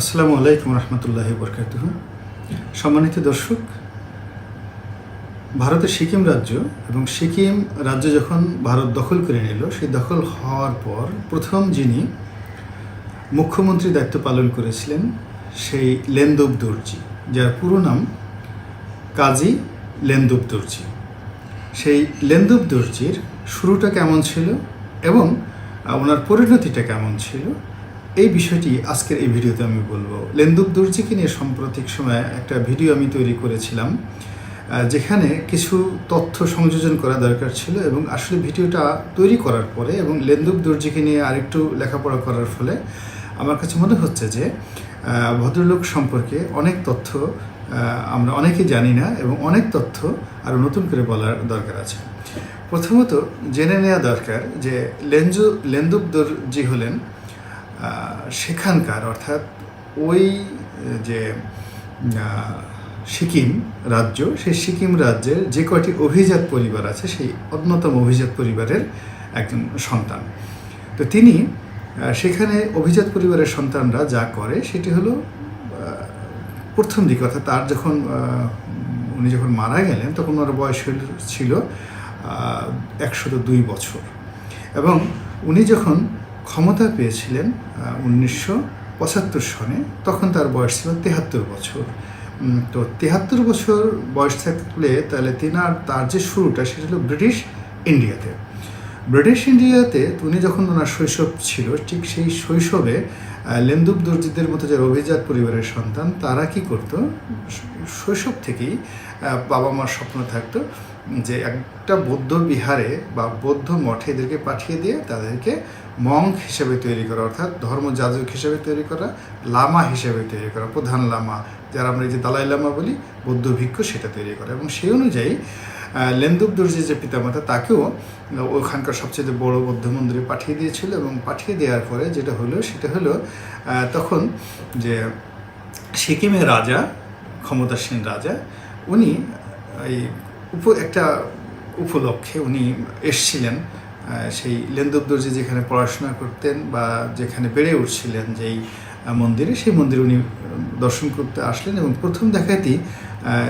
আসসালামু আলাইকুম রহমতুল্লাহ বরকাত সম্মানিত দর্শক, ভারতের সিকিম রাজ্য এবং সিকিম রাজ্য যখন ভারত দখল করে নিল, সেই দখল হওয়ার পর প্রথম যিনি মুখ্যমন্ত্রী দায়িত্ব পালন করেছিলেন, সেই লেন্দুব দর্জি, যার পুরো নাম কাজী লেন্দুব দর্জি। সেই লেন্দুব দর্জির শুরুটা কেমন ছিল এবং ওনার পরিণতিটা কেমন ছিল এই বিষয়টি আজকের এই ভিডিওতে আমি বলব। লেন্দুব দর্জিকে নিয়ে সাম্প্রতিক সময়ে একটা ভিডিও আমি তৈরি করেছিলাম যেখানে কিছু তথ্য সংযোজন করা দরকার ছিল এবং আসলে ভিডিওটা তৈরি করার পরে এবং লেন্দুব দর্জিকে নিয়ে আরেকটু লেখাপড়া করার ফলে আমার কাছে মনে হচ্ছে যে ভদ্রলোক সম্পর্কে অনেক তথ্য আমরা অনেকেই জানি না এবং অনেক তথ্য আরও নতুন করে বলার দরকার আছে। প্রথমত জেনে নেওয়া দরকার যে লেঞ্জু লেন্দুব দর্জি হলেন সেখানকার, অর্থাৎ ওই যে সিকিম রাজ্য, সেই সিকিম রাজ্যের যে কয়টি অভিজাত পরিবার আছে, সেই অন্যতম অভিজাত পরিবারের একজন সন্তান। তো তিনি সেখানে অভিজাত পরিবারের সন্তানরা যা করে, সেটি হলো প্রথম দিকে, অর্থাৎ তার যখন উনি যখন মারা গেলেন, তখন ওনার বয়স ছিল একশত দুই বছর। এবং উনি যখন ক্ষমতা পেয়েছিলেন উনিশশো পঁচাত্তর সনে। তখন তার বয়স ছিল তেহাত্তর বছর। তো তেহাত্তর বছর বয়স থাকলে তাহলে তিনার, তার যে শুরুটা সেটা ছিল ব্রিটিশ ইন্ডিয়াতে। ব্রিটিশ ইন্ডিয়াতে উনি যখন ওনার শৈশব ছিল, ঠিক সেই শৈশবে লেন্দুব দর্জিদের মতো যারা অভিজাত পরিবারের সন্তান, তারা কি করত? শৈশব থেকেই বাবা মার স্বপ্ন থাকতো যে একটা বৌদ্ধ বিহারে বা বৌদ্ধ মঠে এদেরকে পাঠিয়ে দিয়ে তাদেরকে মঙ্ক হিসেবে তৈরি করা অর্থাৎ ধর্মযাজক হিসেবে তৈরি করা লামা হিসেবে তৈরি করা প্রধান লামা যারা আমরা যে দালাই লামা বলি বৌদ্ধ ভিক্ষু সেটা তৈরি করা। এবং সেই অনুযায়ী আহ, লেন্দুব দর্জির যে পিতামাতা তাকেও ওখানকার সবচেয়ে বড় বৌদ্ধ মন্দিরে পাঠিয়ে দিয়েছিল এবং পাঠিয়ে দেওয়ার পরে যেটা হলো সেটা হলো তখন যে সিকিমের রাজা ক্ষমতাসীন রাজা উনি এই উপ একটা উপলক্ষে উনি এসছিলেন সেই লেন্দুব দর্জি যেখানে পড়াশোনা করতেন বা যেখানে বেড়ে উঠছিলেন যেই মন্দিরে সেই মন্দিরে উনি দর্শন করতে আসলেন এবং প্রথম দেখাতেই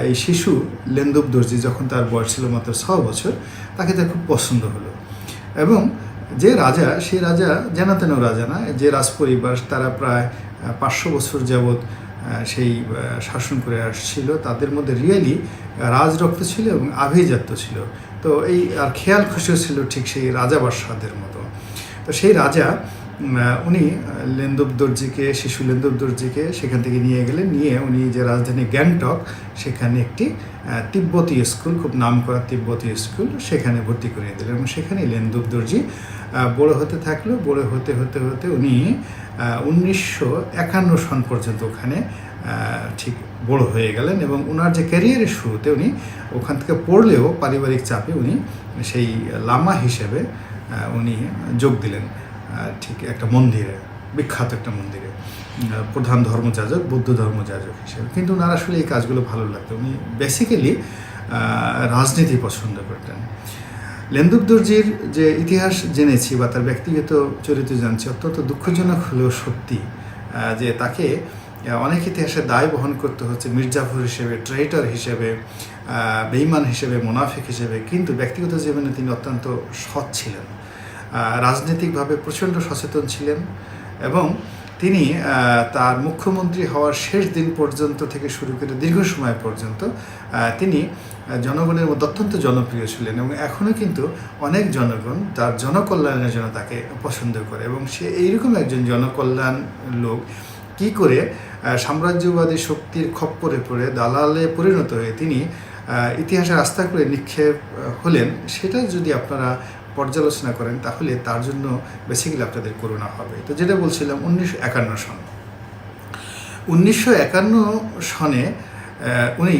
এই শিশু লেন্দুব দর্জি যখন তার বয়স ছিল মাত্র ছ বছর তাকে তার খুব পছন্দ হলো। এবং যে রাজা সেই রাজা যেন রাজা না যে রাজপরিবার তারা প্রায় পাঁচশো বছর আহ, সেই শাসন করে আসছিল। তাদের মধ্যে রিয়েলি রাজরক্ত ছিল এবং আভিজাত্য ছিল। তো এই, আর খেয়াল খুশিও ছিল ঠিক সেই রাজা বাদশাহদের মতো। তো সেই রাজা উনি লেন্দুব দর্জিকে শিশু লেন্দুব দর্জিকে সেখান থেকে নিয়ে গেলেন। নিয়ে উনি যে রাজধানী গ্যাংটক, সেখানে একটি তিব্বতী স্কুল, খুব নাম করা তিব্বতী স্কুল, সেখানে ভর্তি করিয়ে দিলেন। এবং সেখানে লেন্দুব দর্জি বড় হতে থাকল। বড় হতে হতে হতে উনি উনিশশো একান্ন সন পর্যন্ত ওখানে ঠিক বড় হয়ে গেলেন এবং ওনার যে ক্যারিয়ারের শুরুতে উনি ওখান থেকে পড়লেও পারিবারিক চাপে উনি সেই লামা হিসেবে উনি যোগ দিলেন। ঠিক একটা মন্দিরে, বিখ্যাত একটা মন্দিরে প্রধান ধর্মযাজক, বৌদ্ধ ধর্মযাজক হিসেবে। কিন্তু ওনার আসলে এই কাজগুলো ভালো লাগতো। উনি বেসিক্যালি রাজনীতি পছন্দ করতেন। লেন্দুব দর্জির যে ইতিহাস জেনেছি বা তার ব্যক্তিগত চরিত্র জানছি, অত্যন্ত দুঃখজনক হলেও সত্যি যে তাকে অনেক ইতিহাসে দায় বহন করতে হচ্ছে মির্জাফর হিসেবে ট্রেটার হিসেবে বেইমান হিসেবে, মোনাফিক হিসেবে। কিন্তু ব্যক্তিগত জীবনে তিনি অত্যন্ত সৎ ছিলেন। রাজনৈতিকভাবে প্রচণ্ড সচেতন ছিলেন এবং তিনি তার মুখ্যমন্ত্রী হওয়ার শেষ দিন পর্যন্ত থেকে শুরু করে দীর্ঘ সময় পর্যন্ত তিনি জনগণের মধ্যে অত্যন্ত জনপ্রিয় ছিলেন এবং এখনও কিন্তু অনেক জনগণ তার জনকল্যাণের জন্য তাকে পছন্দ করে এবং সে এইরকম একজন জনকল্যাণ লোক কি করে সাম্রাজ্যবাদী শক্তির খপ্পরে পড়ে, দালালে পরিণত হয়ে তিনি ইতিহাসে রাস্তা করে নিক্ষেপ হলেন, সেটা যদি আপনারা পর্যালোচনা করেন, তাহলে তার জন্য বেসিক্যালি আপনাদের করোনা হবে। তো যেটা বলছিলাম, উনিশশো একান্ন সন। উনিশশো একান্ন সনে উনি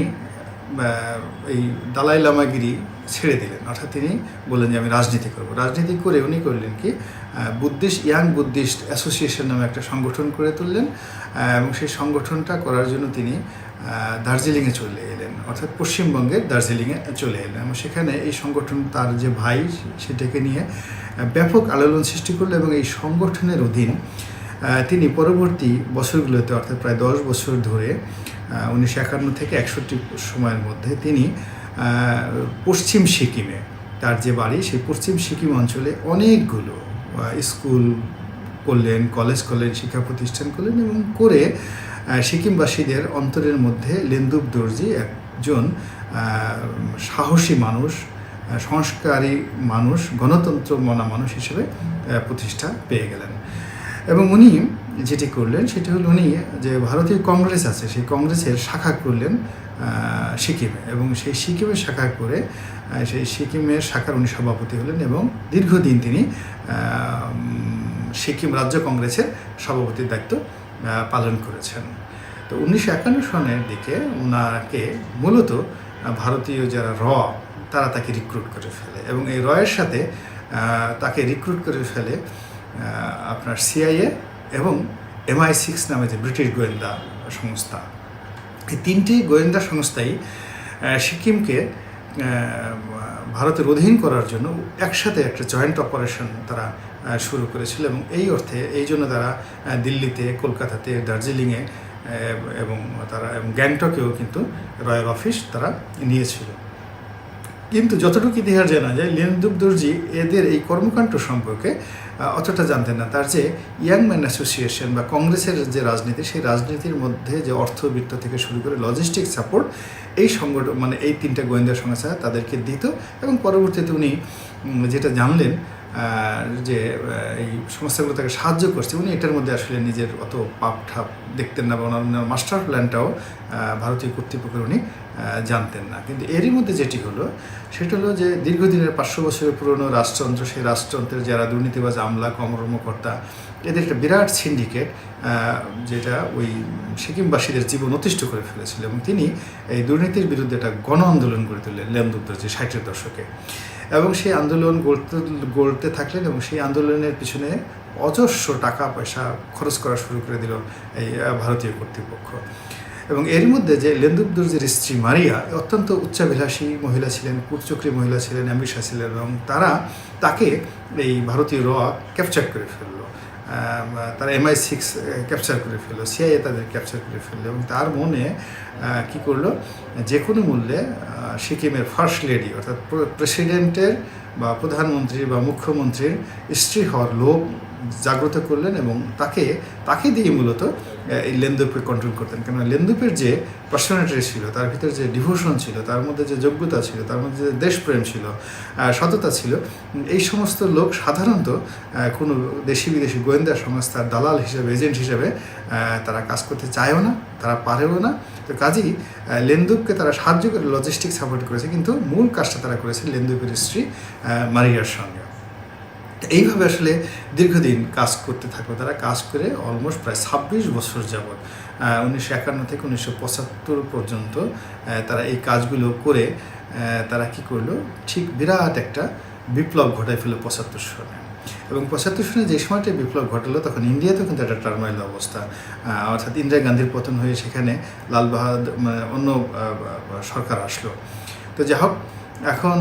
এই দালাই লামাগিরি ছেড়ে দিলেন। অর্থাৎ তিনি বললেন যে, আমি রাজনীতি করব। রাজনীতি করে উনি করলেন কি বুদ্ধিস্ট, ইয়াং বুদ্ধিস্ট অ্যাসোসিয়েশন নামে একটা সংগঠন করে তুললেন এবং সেই সংগঠনটা করার জন্য তিনি দার্জিলিংয়ে চলে এলেন। অর্থাৎ পশ্চিমবঙ্গের দার্জিলিংয়ে চলে এলেন। এবং সেখানে এই সংগঠন তার যে ভাই, সেটাকে নিয়ে ব্যাপক আলোড়ন সৃষ্টি করল এবং এই সংগঠনের অধীন তিনি পরবর্তী বছরগুলোতে, অর্থাৎ প্রায় দশ বছর ধরে উনিশশো একান্ন থেকে একষট্টি সময়ের মধ্যে তিনি পশ্চিম সিকিমে, তার যে বাড়ি, সেই পশ্চিম সিকিম অঞ্চলে অনেকগুলো স্কুল করলেন, কলেজ করলেন, শিক্ষা প্রতিষ্ঠান করলেন এবং করে সিকিমবাসীদের অন্তরের মধ্যে লেন্দুব দর্জি একজন সাহসী মানুষ সংস্কারী মানুষ, গণতন্ত্র মনা মানুষ হিসেবে প্রতিষ্ঠা পেয়ে গেলেন। এবং উনি যেটি করলেন সেটি হলো উনি যে ভারতীয় কংগ্রেস আছে, সেই কংগ্রেসের শাখা করলেন সিকিমে। এবং সেই সিকিমের শাখা করে সেই সিকিমের শাখার উনি সভাপতি হলেন এবং দীর্ঘদিন তিনি সিকিম রাজ্য কংগ্রেসের সভাপতির দায়িত্ব পালন করেছেন। তো উনিশশো একান্ন সনের দিকে ওনাকে মূলত ভারতীয় যারা র, তারা তাকে রিক্রুট করে ফেলে। এবং এই রয়ের সাথে তাকে রিক্রুট করে ফেলে আপনার সিআইএ এবং এমআই সিক্স নামে যে ব্রিটিশ গোয়েন্দা সংস্থা। এই তিনটি গোয়েন্দা সংস্থাই সিকিমকে ভারতের অধীন করার জন্য একসাথে একটা জয়েন্ট অপারেশন তারা শুরু করেছিল এবং এই অর্থে এই জন্য তারা দিল্লিতে, কলকাতাতে, দার্জিলিংয়ে এবং তারা, এবং গ্যাংটকেও কিন্তু রয়্যাল অফিস তারা নিয়েছিল। কিন্তু যতটুকু ইতিহাস জানা যায় লেনদুব দর্জি এদের এই কর্মকাণ্ড সম্পর্কে অতটা জানতেন না। তার যে ইয়াং ম্যান অ্যাসোসিয়েশন বা কংগ্রেসের যে রাজনীতি, সেই রাজনীতির মধ্যে যে অর্থবিত্ত থেকে শুরু করে লজিস্টিক সাপোর্ট এই সংগঠন মানে এই তিনটা গোয়েন্দা সংস্থা তাদেরকে দিত এবং পরবর্তীতে উনি যেটা জানলেন যে এই সংস্থাগুলো তাকে সাহায্য করছে, উনি এটার মধ্যে আসলে নিজের অত পাপ ঠাপ দেখতেন না বা ওনার মাস্টার প্ল্যানটাও ভারতীয় কর্তৃপক্ষের উনি জানতেন না। কিন্তু এরই মধ্যে যেটি হলো, সেটা হলো যে দীর্ঘদিনের পাঁচশো বছরের পুরনো রাজতন্ত্র, সেই রাজতন্ত্রের যারা দুর্নীতিবাজ, আমলা, কর্মকর্তা, এদের একটা বিরাট সিন্ডিকেট যেটা ওই সিকিমবাসীদের জীবন অতিষ্ঠ করে ফেলেছিল। এবং তিনি এই দুর্নীতির বিরুদ্ধে একটা গণ আন্দোলন গড়ে তুললেন লেনদুপ্ত যে ষাটের দশকে। এবং সেই আন্দোলন গড়তে গড়তে থাকলেন এবং সেই আন্দোলনের পিছনে অজস্র টাকা পয়সা খরচ করা শুরু করে দিল এই ভারতীয় কর্তৃপক্ষ। এবং এর মধ্যে যে লেন্দুব দুর্জির স্ত্রী মারিয়া অত্যন্ত উচ্চাভিলাষী মহিলা ছিলেন, কুটচক্রী মহিলা ছিলেন অ্যাম্বিশা ছিলেন এবং তারা তাকে এই ভারতীয় র ক্যাপচার করে ফেলল। তারা এমআই সিক্স ক্যাপচার করে ফেলল সিআইএ তাদের ক্যাপচার করে ফেলল এবং তার মনে কি করল? যে কোনো মূল্যে সিকিমের ফার্স্ট লেডি অর্থাৎ প্রেসিডেন্টের বা প্রধানমন্ত্রী বা মুখ্যমন্ত্রীর স্ত্রী হওয়ার লোভ জাগ্রত করলেন এবং তাকে তাকে দিয়ে মূলত এই লেন্দুপকে কন্ট্রোল করতেন। কেননা লেন্দুপের যে পার্সোনালিটি ছিল, তার ভিতরে যে ডিভোশন ছিল, তার মধ্যে যে যোগ্যতা ছিল, তার মধ্যে যে দেশপ্রেম ছিল সততা ছিল, এই সমস্ত লোক সাধারণত কোনো দেশি বিদেশি গোয়েন্দা সংস্থার দালাল হিসেবে এজেন্ট হিসেবে তারা কাজ করতে চায়ও না, তারা পারেও না। তো কাজেই লেন্দুপকে তারা সাহায্য করে লজিস্টিক সাপোর্ট করেছে, কিন্তু মূল কাজটা তারা করেছে লেন্দুপের স্ত্রী মারিয়ার সঙ্গে। এইভাবে আসলে দীর্ঘদিন কাজ করতে থাকল তারা, কাজ করে অলমোস্ট প্রায় ছাব্বিশ বছর যাবৎ উনিশশো একান্ন থেকে উনিশশো পঁচাত্তর পর্যন্ত তারা এই কাজগুলো করে তারা কি করল, ঠিক বিরাট একটা বিপ্লব ঘটাই ফেলল পঁচাত্তর সনে। এবং পঁচাত্তর সনে যে সময়টা বিপ্লব ঘটালো, তখন ইন্ডিয়াতেও কিন্তু একটা টার্মাইল অবস্থা অর্থাৎ ইন্দিরা গান্ধীর পতন হয়ে সেখানে লাল বাহাদুর মানে অন্য সরকার আসলো। তো যাই হোক এখন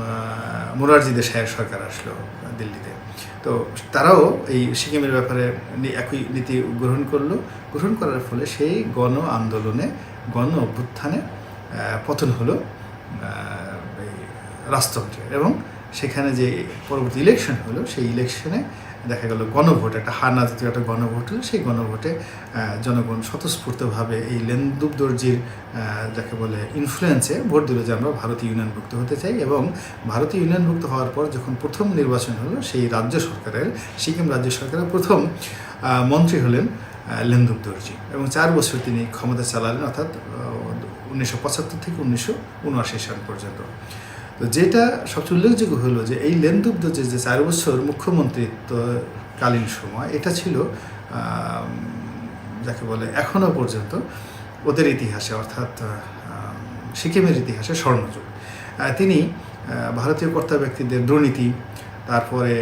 আহ, মোরারজি দেশাইয়ের সরকার আসলো দিল্লিতে। তো তারাও এই সিকিমের ব্যাপারে একই নীতি গ্রহণ করল। গ্রহণ করার ফলে সেই গণ আন্দোলনে গণ অভ্যুত্থানে পতন হলো রাজতন্ত্রের এবং সেখানে যে পরবর্তী ইলেকশন হলো সেই ইলেকশনে দেখা গেল গণভোট, একটা হারনা জাতীয় একটা গণভোট হলো, সেই গণভোটে জনগণ স্বতঃস্ফূর্তভাবে এই লেন্দুব দর্জির যাকে বলে ইনফ্লুয়েন্সে ভোট দিল যে আমরা ভারতীয় ইউনিয়নভুক্ত হতে চাই এবং ভারতীয় ইউনিয়নভুক্ত হওয়ার পর যখন প্রথম নির্বাচন হলো, সেই রাজ্য সরকারের, সিকিম রাজ্য সরকারের প্রথম মন্ত্রী হলেন লেন্দুব দর্জি এবং চার বছর তিনি ক্ষমতা চালালেন, অর্থাৎ উনিশশো পঁচাত্তর থেকে উনিশশো উনআশি সাল পর্যন্ত। তো যেটা সবচেয়ে উল্লেখযোগ্য হলো যে এই লেনদুব্দ যে যে চার বছর মুখ্যমন্ত্রিত্বকালীন সময়, এটা ছিল যাকে বলে এখনও পর্যন্ত ওদের ইতিহাসে, অর্থাৎ সিকিমের ইতিহাসে স্বর্ণযুগ। তিনি ভারতীয় কর্তা ব্যক্তিদের দুর্নীতি, তারপরে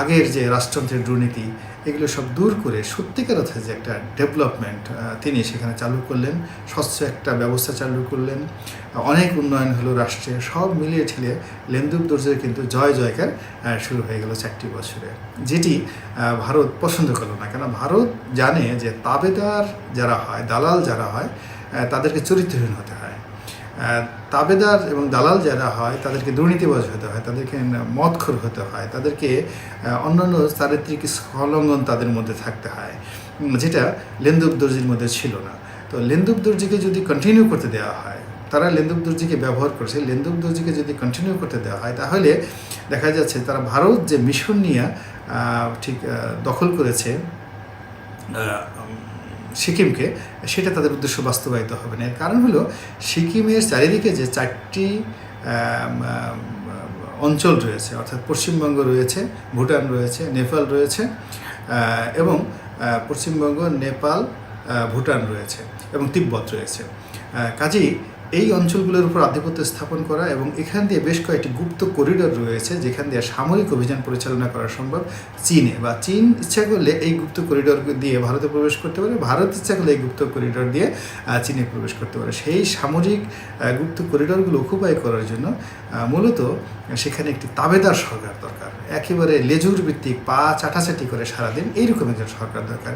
আগের যে রাষ্ট্রযন্ত্রের দুর্নীতি, এগুলো সব দূর করে সত্যিকার অর্থে যে একটা ডেভেলপমেন্ট তিনি সেখানে চালু করলেন, স্বচ্ছ একটা ব্যবস্থা চালু করলেন, অনেক উন্নয়ন হলো রাষ্ট্রে, সব মিলিয়ে ঠেলে লেন্দুব দর্জের কিন্তু জয় জয়কার শুরু হয়ে গেল চারটি বছরে। যেটি ভারত পছন্দ করল না কেন ভারত জানে যে তাবেদার যারা হয়, দালাল যারা হয় তাদেরকে চরিত্রহীন হতে হয়। তাবেদার এবং দালাল যারা হয়, তাদেরকে দুর্নীতিবাজ হতে হয়, তাদেরকে মদখোর হতে হয়, তাদেরকে অন্যান্য চারিত্রিক স্খলঙ্ঘন তাদের মধ্যে থাকতে হয় যেটা লেন্দুব দর্জির মধ্যে ছিল না। তো লেন্দুব দর্জিকে যদি কন্টিনিউ করতে দেওয়া হয়, তারা লেন্দুব দর্জিকে ব্যবহার করছে লেন্দুব দর্জিকে যদি কন্টিনিউ করতে দেওয়া হয়, তাহলে দেখা যাচ্ছে তারা ভারত যে মিশন নিয়ে ঠিক দখল করেছে সিকিমকে, সেটা তাদের উদ্দেশ্য বাস্তবায়িত হবে না। এর কারণ হলো, সিকিমের চারিদিকে যে চারটি অঞ্চল রয়েছে, অর্থাৎ পশ্চিমবঙ্গ রয়েছে, ভুটান রয়েছে, নেপাল রয়েছে এবং পশ্চিমবঙ্গ, নেপাল ভুটান রয়েছে এবং তিব্বত রয়েছে। কাজেই এই অঞ্চলগুলোর উপর আধিপত্য স্থাপন করা এবং এখান দিয়ে বেশ কয়েকটি গুপ্ত করিডোর রয়েছে, যেখান দিয়ে সামরিক অভিযান পরিচালনা করা সম্ভব চীনে। বা চীন ইচ্ছা করলে এই গুপ্ত করিডোর দিয়ে ভারতে প্রবেশ করতে পারে, ভারত ইচ্ছা করলে এই গুপ্ত করিডোর দিয়ে চীনে প্রবেশ করতে পারে। সেই সামরিক গুপ্ত করিডোরগুলো অকুপাই করার জন্য মূলত সেখানে একটি তাবেদার সরকার দরকার। একেবারে লেজুর ভিত্তিক পা চাটাচাটি করে সারাদিন এইরকম একজন সরকার দরকার।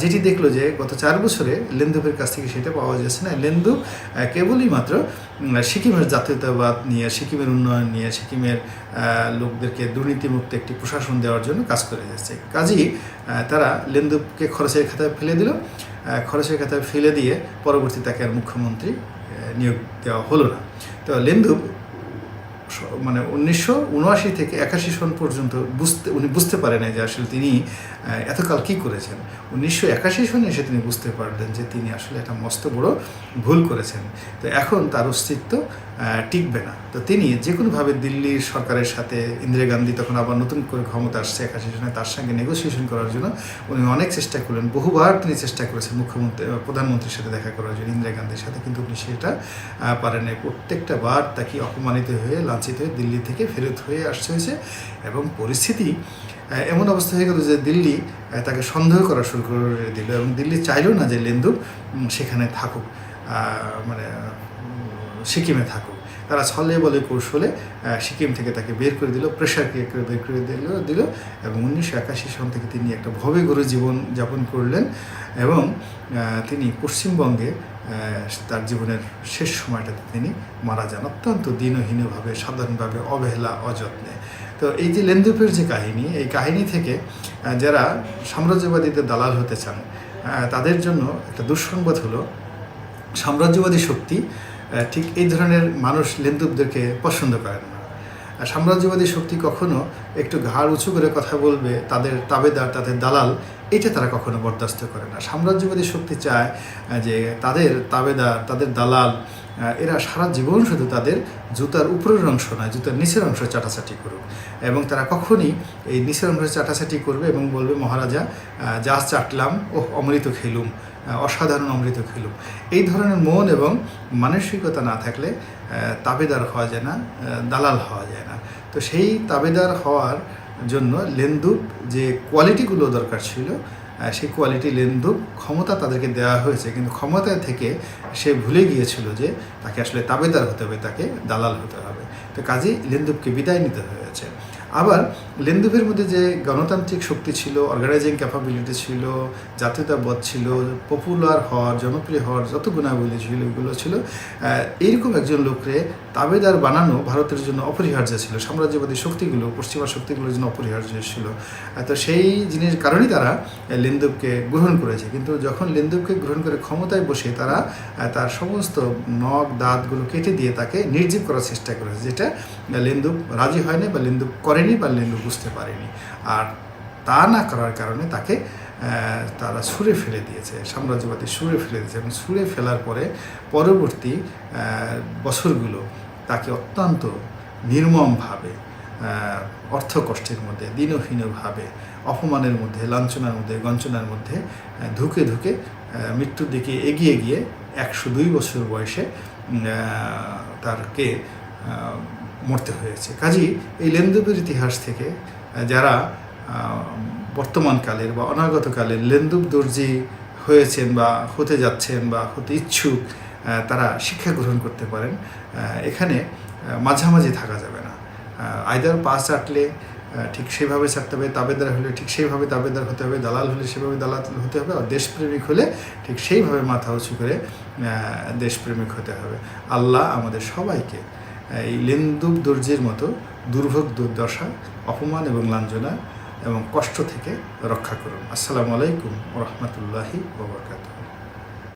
যেটি দেখল যে গত চার বছরে লেন্দুপের কাছ থেকে সেটা পাওয়া যাচ্ছে না। লেন্দু কেবলই মাত্র সিকিমের জাতীয়তাবাদ নিয়ে, সিকিমের উন্নয়ন নিয়ে, সিকিমের লোকদেরকে দুর্নীতিমুক্ত একটি প্রশাসন দেওয়ার জন্য কাজ করে যাচ্ছে কাজেই তারা লেন্দুপকে খরচের খাতায় ফেলে দিল খরচের খাতায় ফেলে দিয়ে পরবর্তী তাকে আর মুখ্যমন্ত্রী নিয়োগ দেওয়া হলো না। তো লেন্দুব স- মানে উনিশশো উনআশি থেকে একাশি সন পর্যন্ত বুঝতে, উনি বুঝতে পারেন যে আসলে তিনি এতকাল কি করেছেন। উনিশশো একাশি সনে এসে তিনি বুঝতে পারলেন যে তিনি আসলে একটা মস্ত বড় ভুল করেছেন। তো এখন তার অস্তিত্ব টিকবে না। তো তিনি যে কোনোভাবে দিল্লির সরকারের সাথে ইন্দিরা গান্ধী তখন আবার নতুন করে ক্ষমতা আসছে একাশি সনে তার সঙ্গে নেগোসিয়েশন করার জন্য উনি অনেক চেষ্টা করলেন। বহুবার তিনি চেষ্টা করেছেন মুখ্যমন্ত্রী প্রধানমন্ত্রীর সাথে দেখা করার জন্য ইন্দিরা গান্ধীর সাথে। কিন্তু উনি সেটা পারেন প্রত্যেকটা বার তাকে অপমানিত হয়ে, লাঞ্ছিত হয়ে দিল্লি থেকে ফেরত হয়ে আসতে হয়েছে এবং পরিস্থিতি এমন অবস্থা হয়ে গেল যে দিল্লি তাকে সন্দেহ করা শুরু করে দিল এবং দিল্লি চাইলো না যে লেন্দু সেখানে থাকুক। মানে সিকিমে থাকুক। তারা ছলে বলে কৌশলে সিকিম থেকে তাকে বের করে দিল প্রেশার ক্রিয়েট করে বের করে দিল দিল এবং উনিশশো একাশি সন থেকে তিনি একটা ভবে গড়ে জীবন যাপন করলেন এবং তিনি পশ্চিমবঙ্গে তার জীবনের শেষ সময়টাতে তিনি মারা যান। অত্যন্ত দীনহীনভাবে, সাধারণভাবে অবহেলা, অযত্নে। তো এই যে লেন্দুপের যে কাহিনী, এই কাহিনী থেকে যারা সাম্রাজ্যবাদীদের দালাল হতে চান তাদের জন্য একটা দুঃসংবাদ হলো, সাম্রাজ্যবাদী শক্তি ঠিক এই ধরনের মানুষ লেন্দুবদেরকে পছন্দ করেন না। সাম্রাজ্যবাদী শক্তি কখনো একটু ঘাড় উঁচু করে কথা বলবে, তাদের তাবেদার, তাদের দালাল, এটা তারা কখনো বরদাস্ত করে না। সাম্রাজ্যবাদী শক্তি চায় যে তাদের তাবেদার, তাদের দালাল এরা সারা জীবন শুধু তাদের জুতার উপরের অংশ নয়, জুতার নিচের অংশ চাটাচাটি করুক। এবং তারা কখনই এই নিচের অংশ চাটাচাটি করবে এবং বলবে, মহারাজা যা চাটলাম ও অমৃত খেলুম অসাধারণ অমৃত খেলুম। এই ধরনের মন এবং মানসিকতা না থাকলে তাবেদার হওয়া যায় না দালাল হওয়া যায় না। তো সেই তাবেদার হওয়ার জন্য লেন্দুব যে কোয়ালিটিগুলো দরকার ছিল সেই কোয়ালিটি লেন্দু ক্ষমতা তাদেরকে দেওয়া হয়েছে। কিন্তু ক্ষমতা থেকে সে ভুলে গিয়েছিল যে তাকে আসলে তাবেদার হতে হবে, তাকে দালাল হতে হবে। তো কাজেই লেন্দুপকে বিদায় নিতে হয়েছে। আবার লেন্দুবের মধ্যে যে গণতান্ত্রিক শক্তি ছিল অর্গানাইজিং ক্যাপাবিলিটি ছিল জাতীয়তাবোধ ছিল পপুলার হওয়ার, জনপ্রিয় হওয়ার যত গুণাবলী ছিল, এগুলো ছিল এইরকম একজন লোকরে তাবেদার বানানো ভারতের জন্য অপরিহার্য ছিল, সাম্রাজ্যবাদী শক্তিগুলো, পশ্চিমা শক্তিগুলোর জন্য অপরিহার্য ছিল। তো সেই জিনিস কারণেই তারা লেন্দুবকে গ্রহণ করেছে। কিন্তু যখন লেন্দুবকে গ্রহণ করে ক্ষমতায় বসে তারা তার সমস্ত নখ, দাঁতগুলো কেটে দিয়ে তাকে নির্জীব করার চেষ্টা করেছে, যেটা লেন্দুব রাজি হয়নি বা লেন্দুব করেনি বা লেন্দুব বুঝতে পারেনি। আর তা না করার কারণে তাকে তারা সুরে ফেলে দিয়েছে সাম্রাজ্যবাদী ছুঁড়ে ফেলে দিয়েছে এবং সুরে ফেলার পরে পরবর্তী বছরগুলো তাকে অত্যন্ত নির্মমভাবে আহ, অর্থ কষ্টের মধ্যে দীনহীনভাবে অপমানের মধ্যে লাঞ্ছনার মধ্যে গঞ্চনার মধ্যে ধুকে ধুকে মৃত্যুর দিকে এগিয়ে গিয়ে একশো দুই বছর বয়সে তারকে মরতে হয়েছে। কাজী এই লেনদেনের ইতিহাস থেকে যারা বর্তমানকালের বা অনাগতকালের লেন্দুব দর্জি হয়েছেন বা হতে যাচ্ছেন বা হতে ইচ্ছুক তারা শিক্ষা গ্রহণ করতে পারেন এখানে মাঝামাঝি থাকা যাবে না। আইদার পা চাটলে ঠিক সেইভাবে চাটতে হবে, তাবেদার হলে ঠিক সেইভাবে তাবেদার হতে হবে, দালাল হলে সেভাবে দালাল হতে হবে, আর দেশপ্রেমিক হলে ঠিক সেইভাবে মাথা উঁচু করে দেশপ্রেমিক হতে হবে। আল্লাহ আমাদের সবাইকে এই লেন্দুব দর্জির মতো দুর্ভোগ দুর্দশা, অপমান এবং লাঞ্ছনা এবং কষ্ট থেকে রক্ষা করুন। আসসালামু আলাইকুম রহমতুল্লাহি ওবরকাতুহ